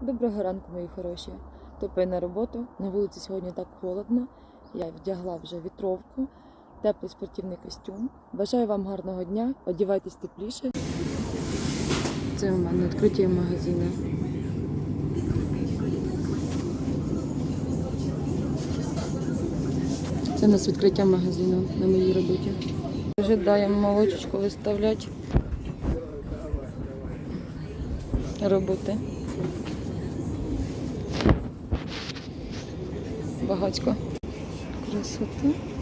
Доброго ранку, мої хороші. Топаю на роботу. На вулиці сьогодні так холодно. Я вдягла вже вітровку, теплий спортивний костюм. Бажаю вам гарного дня, одівайтесь тепліше. Це у мене відкриття магазину. Це у нас відкриття магазину на моїй роботі. Ожидаємо молочечку виставляти. Роботи. Багацько. Красота.